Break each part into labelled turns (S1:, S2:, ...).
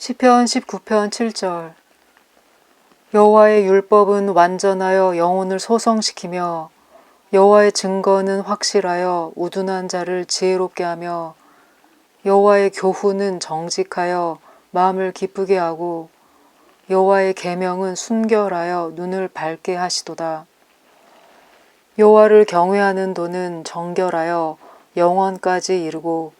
S1: 시편 19편 7절 여호와의 율법은 완전하여 영혼을 소성시키며 여호와의 증거는 확실하여 우둔한 자를 지혜롭게 하며 여호와의 교훈은 정직하여 마음을 기쁘게 하고 여호와의 계명은 순결하여 눈을 밝게 하시도다. 여호와를 경외하는 도는 정결하여 영원까지 이르고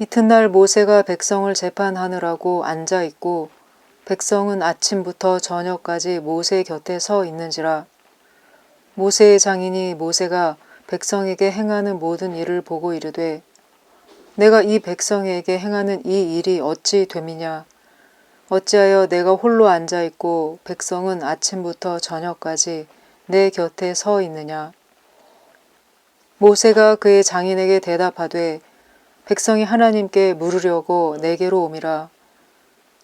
S1: 이튿날 모세가 백성을 재판하느라고 앉아 있고 백성은 아침부터 저녁까지 모세 곁에 서 있는지라. 모세의 장인이 모세가 백성에게 행하는 모든 일을 보고 이르되 내가 이 백성에게 행하는 이 일이 어찌 됨이냐? 어찌하여 내가 홀로 앉아 있고 백성은 아침부터 저녁까지 내 곁에 서 있느냐? 모세가 그의 장인에게 대답하되 백성이 하나님께 물으려고 내게로 오미라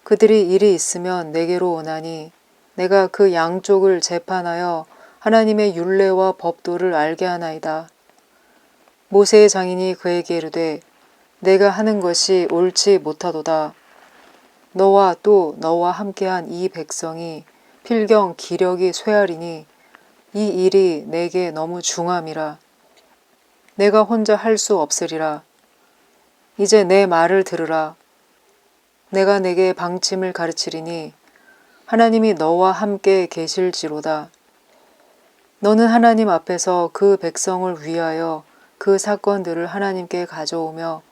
S1: 그들이 일이 있으면 내게로 오나니 내가 그 양쪽을 재판하여 하나님의 율례와 법도를 알게 하나이다. 모세의 장인이 그에게 이르되 내가 하는 것이 옳지 못하도다. 너와 또 너와 함께한 이 백성이 필경 기력이 쇠하리니 이 일이 내게 너무 중함이라. 내가 혼자 할 수 없으리라. 이제 내 말을 들으라. 내가 내게 방침을 가르치리니 하나님이 너와 함께 계실지로다. 너는 하나님 앞에서 그 백성을 위하여 그 사건들을 하나님께 가져오며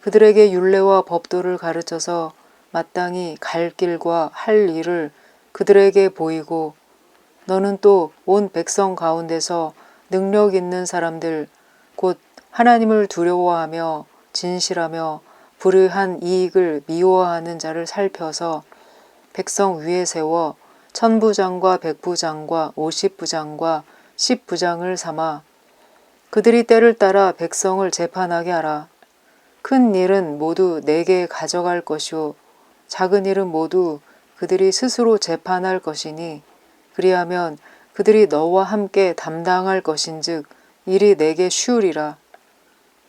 S1: 그들에게 율례와 법도를 가르쳐서 마땅히 갈 길과 할 일을 그들에게 보이고 너는 또 온 백성 가운데서 능력 있는 사람들 곧 하나님을 두려워하며 진실하며 불의한 이익을 미워하는 자를 살펴서 백성 위에 세워 천부장과 백부장과 오십부장과 십부장을 삼아 그들이 때를 따라 백성을 재판하게 하라. 큰 일은 모두 내게 가져갈 것이요 작은 일은 모두 그들이 스스로 재판할 것이니 그리하면 그들이 너와 함께 담당할 것인즉 일이 내게 쉬우리라.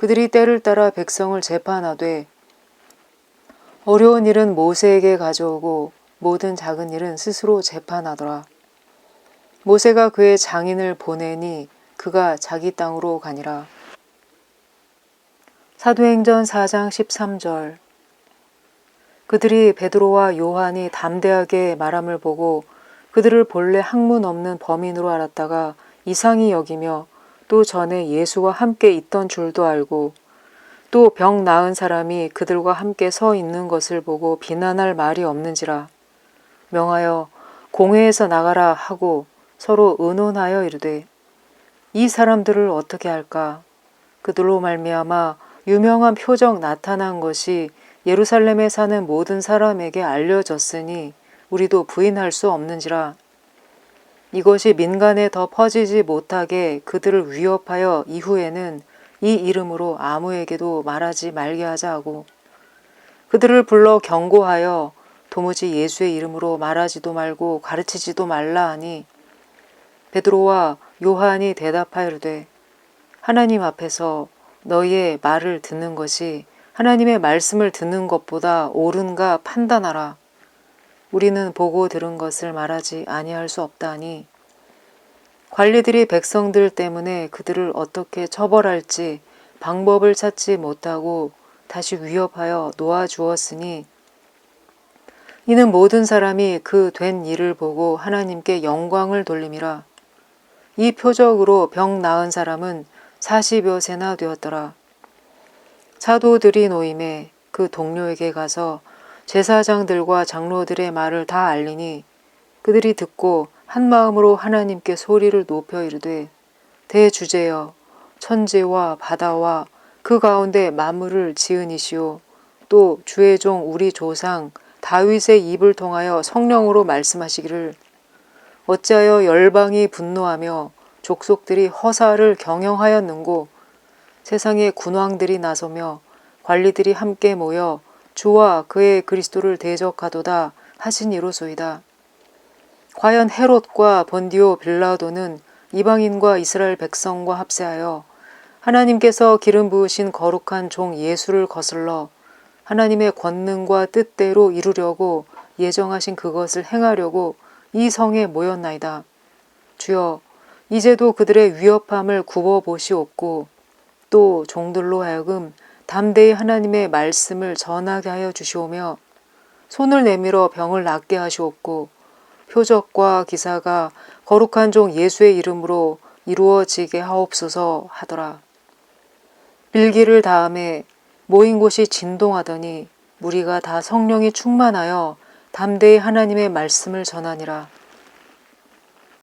S1: 그들이 때를 따라 백성을 재판하되 어려운 일은 모세에게 가져오고 모든 작은 일은 스스로 재판하더라. 모세가 그의 장인을 보내니 그가 자기 땅으로 가니라. 사도행전 4장 13절 그들이 베드로와 요한이 담대하게 말함을 보고 그들을 본래 학문 없는 범인으로 알았다가 이상히 여기며 또 전에 예수와 함께 있던 줄도 알고 또 병 나은 사람이 그들과 함께 서 있는 것을 보고 비난할 말이 없는지라 명하여 공회에서 나가라 하고 서로 의논하여 이르되 이 사람들을 어떻게 할까? 그들로 말미암아 유명한 표적 나타난 것이 예루살렘에 사는 모든 사람에게 알려졌으니 우리도 부인할 수 없는지라 이것이 민간에 더 퍼지지 못하게 그들을 위협하여 이후에는 이 이름으로 아무에게도 말하지 말게 하자 하고 그들을 불러 경고하여 도무지 예수의 이름으로 말하지도 말고 가르치지도 말라 하니 베드로와 요한이 대답하여되 하나님 앞에서 너희의 말을 듣는 것이 하나님의 말씀을 듣는 것보다 옳은가 판단하라. 우리는 보고 들은 것을 말하지 아니할 수 없다니 관리들이 백성들 때문에 그들을 어떻게 처벌할지 방법을 찾지 못하고 다시 위협하여 놓아주었으니 이는 모든 사람이 그 된 일을 보고 하나님께 영광을 돌림이라. 이 표적으로 병 나은 사람은 40여 세나 되었더라. 사도들이 노임에 그 동료에게 가서 제사장들과 장로들의 말을 다 알리니 그들이 듣고 한 마음으로 하나님께 소리를 높여 이르되 대주제여 천지와 바다와 그 가운데 만물을 지으니시오. 또 주의 종 우리 조상 다윗의 입을 통하여 성령으로 말씀하시기를. 어찌하여 열방이 분노하며 족속들이 허사를 경영하였는고? 세상의 군왕들이 나서며 관리들이 함께 모여 주와 그의 그리스도를 대적하도다 하신 이로소이다. 과연 헤롯과 번디오 빌라도는 이방인과 이스라엘 백성과 합세하여 하나님께서 기름 부으신 거룩한 종 예수를 거슬러 하나님의 권능과 뜻대로 이루려고 예정하신 그것을 행하려고 이 성에 모였나이다. 주여, 이제도 그들의 위협함을 굽어 보시옵고 또 종들로 하여금 담대히 하나님의 말씀을 전하게 하여 주시오며 손을 내밀어 병을 낫게 하시옵고 표적과 기사가 거룩한 종 예수의 이름으로 이루어지게 하옵소서 하더라. 빌기를 다음에 모인 곳이 진동하더니 무리가 다 성령이 충만하여 담대히 하나님의 말씀을 전하니라.